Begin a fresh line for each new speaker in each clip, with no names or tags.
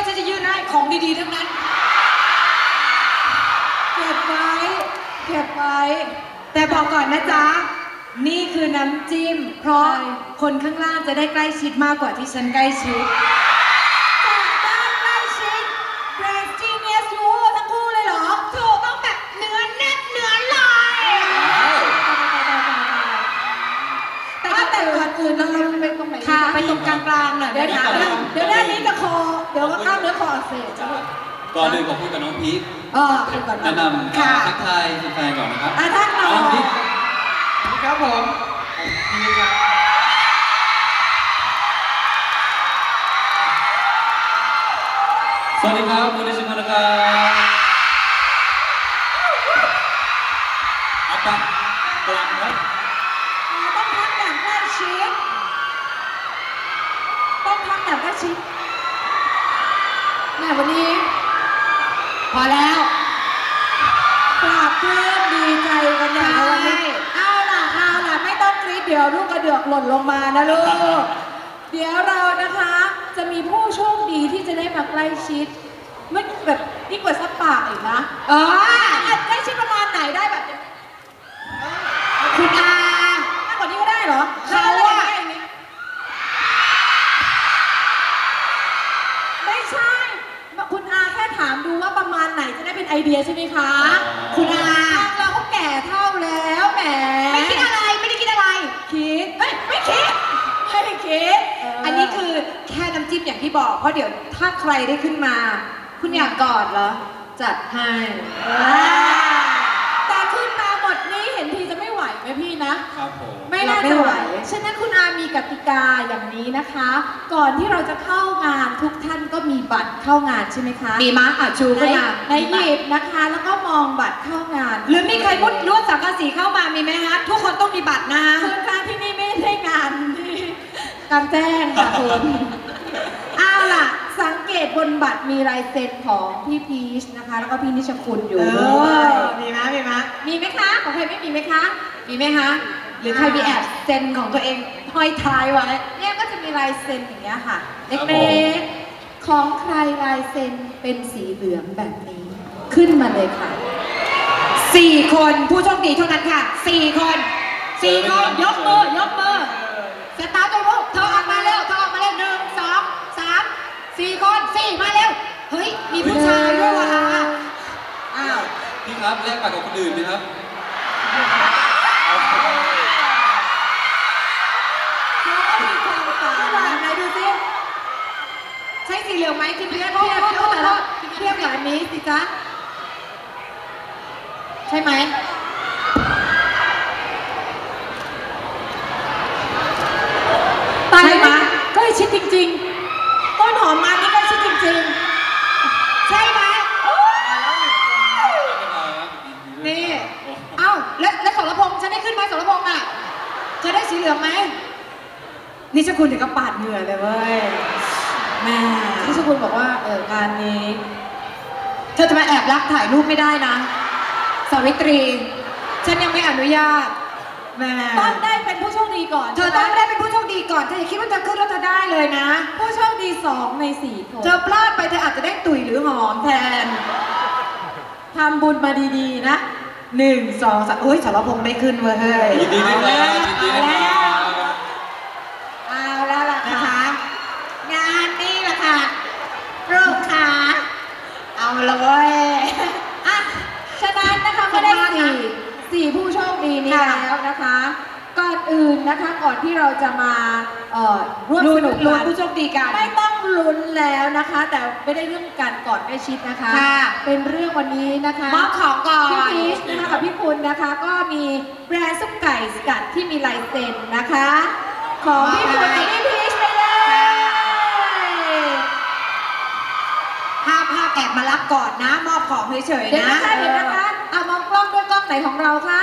ว่าฉันจะยื่นให้ของดีๆทั้งนั้น เก็บไว้เก็บไว้ แต่บอกก่อนนะจ๊ะ นี่คือน้ำจิ้ม เพราะ
ใช่
คนข้างล่างจะได้ใกล้ชิดมากกว่าที่ฉันใกล้ชิดจากด้านใกล้ชิดเบรสจีเนียสยูทั้งคู่เลยเหรอถูกต้องแบบเนื้อแน่นเนื้อลอยแต่ว่าแต่ก่อนอื่นเรา
ไปตรงไหนดี
ค่ะ
คะ
ไปตรงกลางๆหน่อย
เดี๋ยว
นะ
นะคะ
คะ
เดี๋ยวด้านนี้จะคอ เดี๋ยวก็กล้ามเนื้อคออักเสบ
ก่อนอื่นขอบคุณกับน้องพีท
เออคือก่อน
แนะนำ
ค่ะ
ทักทายแฟนๆก่อนนะครับ
อะท่านหน่อ
น้องพี
ย
ท
ครับผมพีครับ
สวัสดีครับคุณดิฉันนะครับอัปปะกลางครับ
ต้องพักอย่างใกล้ชิดต้องพักอย่างใกล้ชิด
แม่ วันนี้
พอแล้ว
ปราบปลื้มดีใจกันอย่างในวันนี้
ใช่
เอาล่ะเอาล่ะไม่ต้องกรี๊ดเดี๋ยวลูกกระเดือกหล่นลงมานะลูก เดี๋ยวเรานะคะ จะมีผู้โชคดีที่จะได้มาใกล้ชิดไม่แบบนี่งกว่าซับปากอีกนะ
เออ
อะใกล้ชิดประมาณ
อ
ย่างที่
บอกเพราะเดี๋ยวถ้าใครได้ขึ้นมา คุณอยากกอดเหรอ จัดให้
อ่าแต่ขึ้นมาหมดนี้เห็นทีจะไม่ไหวไหมพี่นะ
ครับผม
ไม่น่าจะไหว ฉะนั้นคุณอามีกติกาอย่างนี้นะคะ ก่อนที่เราจะเข้างานทุกท่านก็มีบัตรเข้างานใช่ไหมคะ
มีมะอะชู
ใน
ขึ้นมา
ในหยิบนะคะ แล้วก็มองบัตรเข้างาน
หรือมีใครมุดลวดสังกะสีเข้ามามีไหมฮะทุกคนต้องมีบัตรนะฮะ
คุณคะที่นี่ไม่ได้งานที่กลารแจ้งค่ะคุณเอาล่ะสัง เกตบนบัตรมีลายเซ็นของพี่พีชนะคะ แล้วก็พี่นิชคุณอยู่
เอ
ด้วย
อมีไหมมีไหม
มีไหมคะ ของใครไม่มีไหมคะ
มีไหมคะ หรือใครมีแอบเซ็นของตัวเองห้อยท้ายไว้
เนี่ยก็จะมีลายเซ็นอย่างเงี้ยค่ะ
ครับ
เล็กๆของใครลายเซ็นเป็นสีเหลืองแบบนี้ ขึ้นมาเลยค่ะ
สี่คนผู้โชคดีเท่านั้นค่ะสี่คนสี่คนยกมือยกมือสตาร์ทตัวลูก มาเร็ว เฮ้ย มีผู้ชายด้วยว่ะอ้าว
พี่ครับแลกปากกับคนอื่นไหมครับ
เขาก็มีความฝันไหนดูสิ
ใช่สีเหลืองไหมคุณเพียบ
เที
เที
ย
ย
บบเทียบแต่ละ
เที
เที
ย
ย
บบ
กับอันนี้สิจ๊ะ ใช่ไหมตายไหมก็ให้ชิดจริง ๆ ต้นหอมมานี่ก็ชิดจริงๆ ใช่ไหม
นี่ เอ้าแล้วแล้วสรพงษ์ฉันได้ขึ้นไหมสรพ งษ์อะ จะได้สีเหลืองไหม นี่ชคุณถึงกับปาดเหงื่อเลยเว้ยแม่
ที่ชคุณบอกว่าเอองานนี้
เธอจะมาแอบรักถ่ายรูปไม่ได้นะ สาวิตรี ฉันยังไม่อนุญาตแม่
ต้องได้เป็นผู้โชคดีก่อน
เธอต้องได้เป็นผู้โชคดีก่อน เธออย่าคิดว่าเธอขึ้นแล้วเธอได้เลยนะ
ผู้โชคดีสองในสี่คน
เธอพลาดไปเธออาจจะได้ตุ๋ยหรือหอมแทน
ทำบุญมาดีๆนะ
หนึ่งสองสามอุ้ยสารพงษ์ได้ขึ้นเว้ยเฮ้ย
ยินดีด้วยครับยินดีด้วยครับ
เอาแล้วล่ะ
นะ
ค่ะ
คะงานนี้แหละค่ะลูกค้าเอาเลย
อะฉะนั้นนะคะก็ได้
ขอบคุณมากนะ
สี่สี่ผู้โชคดีนี้
ค่ะ
แล้วนะคะ ก่อนอื่นนะคะก่อนที่เราจะมาเอ่อร่วม
ลุ้
ส
น
นุก
ลุ้น
กัน
ผู้โชคดีกัน
ไม่ต้องลุ้นแล้วนะคะ แต่ไม่ได้เรื่องการกอดใกล้ชิดนะคะ
ค่ะ
เป็นเรื่องวันนี้นะคะ
มอบของก่อน
พี่พีชนะคะกับพี่คุณนะคะก็มีแบรนด์ซุปไก่สกัดที่มีลายเซ็นนะคะ ของพี่คุณกับพี่พีชไปเลย
ห้ามห้ามแอบมารับก่อนนะ มอบของเฉย
เดี๋ยว
ๆนะ
นะคะเดี๋ยวนะคะเอามองกล้องด้วยกล้องไหนของเราคะ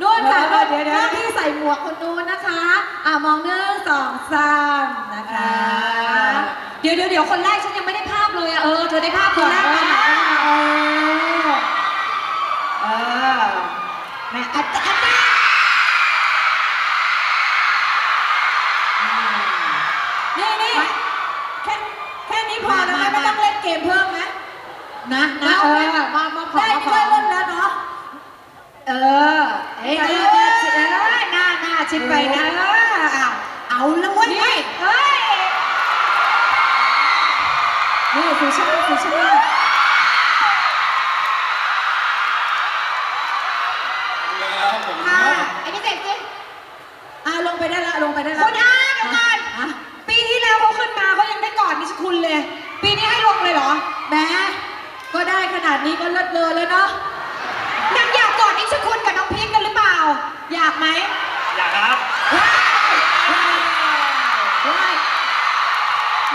นู่นค่ะ
เดี๋ยวเดี๋ยวเดี๋ยว
กล้องที่ใส่หมวกคนนู้นนะคะอ่ามองหนึ่งสองสามนะคะ
เดี๋ยวเดี๋ยวเดี๋ยวคนแรกฉันยังไม่ได้ภาพเลยอะเออเธอได้ภาพก่อน
หน้า
เอ
ก่อน
อ
เออ
เออแม่อาจารย์อาจารย์
นี่นี่แค่แค่นี้พอแล้วไหมไม่ต้องเล่นเกมเพิ่มไหม
นะนะเออมามาขอ
ได้
มาข
ได้
อ
เล่นแล้วเนาะ
เออเอ้ยหน้าหน้าชิดเออหน้าหน้าชิดไปนะเออเอาเอาแล้วเว้ย
นี่
เฮ้ย
นี่คือชาติคือชาติ
ครับผม
ค่ะไอ้นี่เสร็จสิ
อะลงไปได้ละลงไปได้ละ
คุณอา อยา
ก
ไหม
อยากครับ
ว้ายว้าย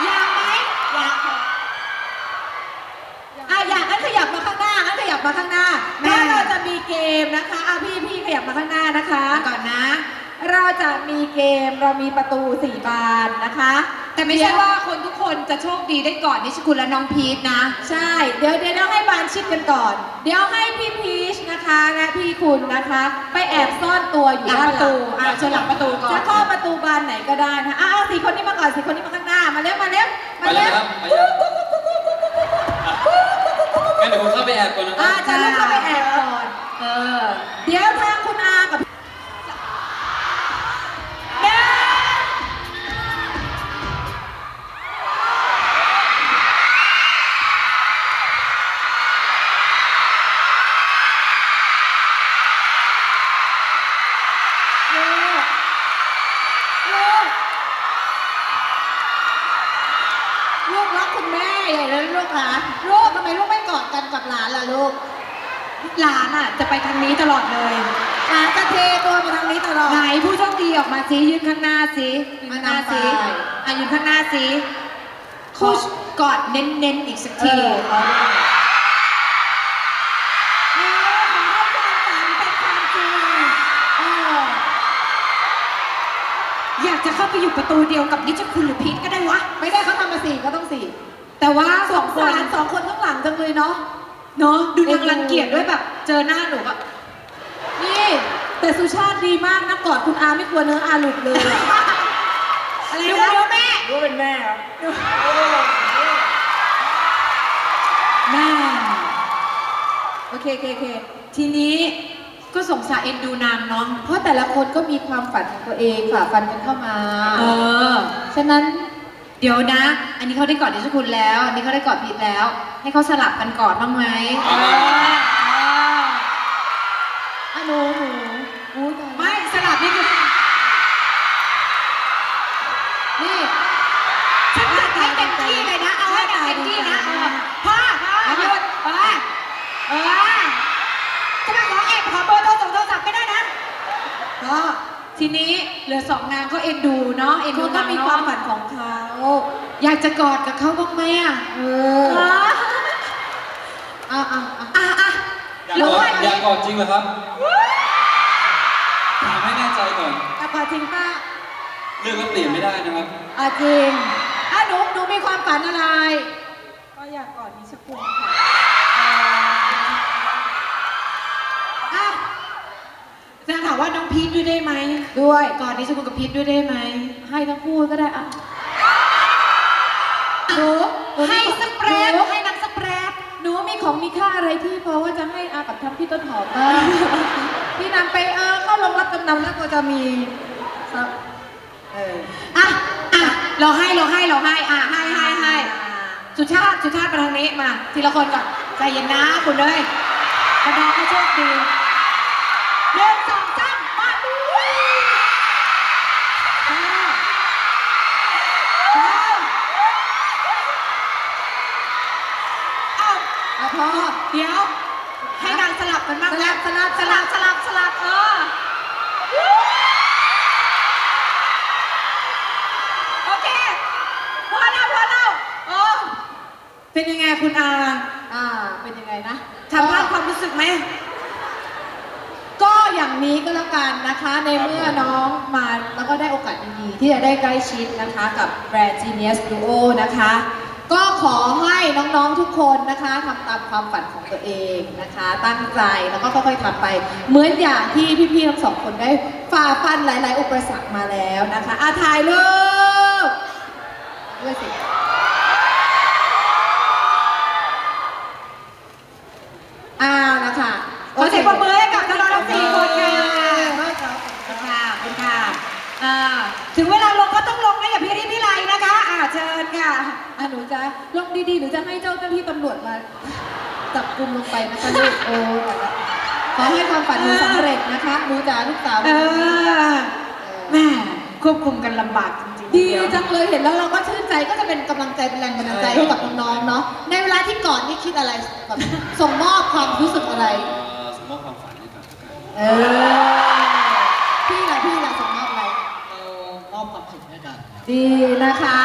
อยากไหมอยากค่ะ
อะอยากงั้นขยับมาข้างหน้างั้นขยับมาข้างหน้า
แม่
ถ้าเราจะมีเกมนะคะอะพี่พี่ขยับมาข้างหน้านะคะ
ก่อนนะ
เราจะมีเกมเรามีประตูสี่บานนะคะ
แต่ไม่ใช่ว่าคนทุกคนจะโชคดีได้กอดนิชคุณและน้องพีคนะ
ใช่ เดี๋ยวเดี๋ยวเราให้บานชิดกันก่อน เดี๋ยวให้พี่พีชนะคะและพี่คุณนะคะ ไปแอบซ่อนตัวอยู่
หลัง
ด้าน
ประตูอะเชิญหลังประตูก่อน
จะเข้าประตูบานไหนก็ได้นะอะเอาสี่คนนี้มาก่อนสี่คนนี้มาข้างหน้ามาเร็วมาเร็ว
ไป
มา
เลย
เร็ว
ครับไปเลยงั้นเดี๋ยวผมเข้าไปแอบก่อนนะค
อะ
รับ
จะเริ่มเข้าไปแอบก่อน เออ เดี๋ยว ญ่เลยลูกหลานลูกทำไมลูกไม่กอดกันกับหลานล่ะลูก
หลานอะ จะไปทางนี้ตลอดเลย
หลานจะเทตัวมาทางนี้ตลอด
ไหนผู้โชคดีออกมาสิยืนข้างหน้าสิยืนข้างหน้าสิ
ไป
อะยืนข้างหน้าสิขอกอดเน้นๆอีกสัก
เอ
ที
อขอดูหน่อยเออขอให้ความฝันเป็นความจริงเออ
อยากจะเข้าไปอยู่ประตูเดียวกับนิชคุณหรือพีทก็ได้วะ
ไม่ได้เขาทำมาสี่ก็ต้องสี่
แต่ว่า
ส
ส
อ
องง
ค
คน
นสองคนข้างหลังจังเลยเนาะ
เนาะดูนางรังเกียจด้วยแบบ เจอหน้าหนูก็
นี่แต่สุชาติดีมากนะกอดคุณอาไม่กลัวเนื้ออาหลุดเลยอะอะไร
ดู
นะ
เดี๋ยวแม่
รู้เป็นแม่ครับ
แม่
โอเคโอเคโอเค
ทีนี้ก็สงสารเอ็นดูนางเนาะ
เพราะแต่ละคนก็มีความฝันของตัวเองฝ่าฟันกันเข้ามา
เออ
ฉะนั้น
เดี๋ยวนะ อันนี้เขาได้กอดนิชคุณแล้ว อันนี้เขาได้กอดพีทแล้ว ให้เขาสลับกันกอดบ้างไหม
เอามา
อะหนูหนูอู้ตาย
ไม่สลับนี่คือ
นี่
ฉันจัดให้เต็มที่เลยนะเอาให้แบบเต็มที่นะเออพ่อพ่อหยุดเออเออจะมาขอแอบขอเบอร์โทรศัพท์โทรศัพท์ไม่ได้นะ
ก็
ทีนี้เหลือสองนางก็เอ็นดูเนาะเอ็นดู
เขาก็
นาง
มี
เนะ
ความฝันของเขา
อยากจะกอดกับเขาบ้างไหมอะ
เอออะอะอะ
อะอะ
อยาก
หรื
ก
อ
อ
ว่า
ดอยากกอดจริงเหรอครับถามให้แน่ใจก่อน
แต่กอดจริงป้า
เรื่องก็เปลี่ยนไม่ได้นะครับ
อะจริงอะหนูหนูมีความฝันอะไร ก็อยากกอดนิชคุณค่ะอะ
นางถามว่าน้องพีทด้วยได้ไหม
ด้วย
กอดดิฉันกับพีทด้วยได้ไหม
ให้ทั้งคู่ก็ได้อะ หนูนู
ให้
มี
สักแปร
หนู
ให้นางสักแปร
หนูมีของมีค่าอะไรที่พอว่าจะให้อากับทำพี่ต้นหอมบ้างพี่นำไปเออเข้าลงรับจำนำแล้วก็จะมีสักเออ
อะอะเราให้เราให้เราให้อะให้ให้ให้สุชาติสุชาติมาทางนี้มา ทีละคนก่อนใจเย็นนะคุณเลยกระดองเขาโชคดีหนึ่งสอ
อะพอ
เดี๋ยว ให้นางสลับกันบ้าง
สลับ
นะ
สลับ
สลับสลับสลับเออโอเคพอแล้วพอแล้วเออเป็นยังไงคุณอา
อ่าเป็นยังไงนะ
ทำภาพความรู้สึกไหม
ก็อย่างนี้ก็แล้วกันนะคะในเมื่อน้องมาแล้วก็ได้โอกาสดีๆที่จะได้ใกล้ชิดนะคะกับแบรนด์ Genius Duo นะคะ ก็ขอให้น้องๆทุกคนนะคะทำตามความฝันของตัวเองนะคะ ตั้งใจแล้วก็ค่อยๆทำไป เหมือนอย่างที่พี่ๆทั้งสองคนได้ฝ่าฟันหลาย ๆ อุปสรรคมาแล้วนะคะอาถ่ายรูปด้วยสิ อ้าวนะคะ
ขอเสียงปรบมือให้กับน้องๆทั้งสี่คนค่ะ
มากครับ
ขอบคุณค่ะขอบคุณค่ะอ่าถึงเวลาลงก็ต้องลงนะอย่าพี่ริพี่ไรนะคะ อ่าเชิญค่ะ
อะหนู จะลงดีๆหนูจะให้เจ้าหน้าที่ตำรวจมาจับกุมลงไปนะคะลูกโอ้แต่ละขอให้ความฝันหนูสำเร็จนะคะหนูจ๋าลูกสาว
เออแม่ควบคุมกันลำบากจริงๆ
ดี
เยว
จังเลยเห็นแล้วเราก็ชื่นใจก็จะเป็นกำลังใจเป็นแรงบันดาลใจให้กับน้องๆเนาะในเวลาที่ก่อนนี่คิดอะไรแบบส่งมอบความรู้สึกอะไร
เอ่อสมมติความฝันให้กับ
เออพี่ล่ะพี่ล่ะส่งมอบอะไร
เรามอบความสุขให้กัน
ดีนะคะ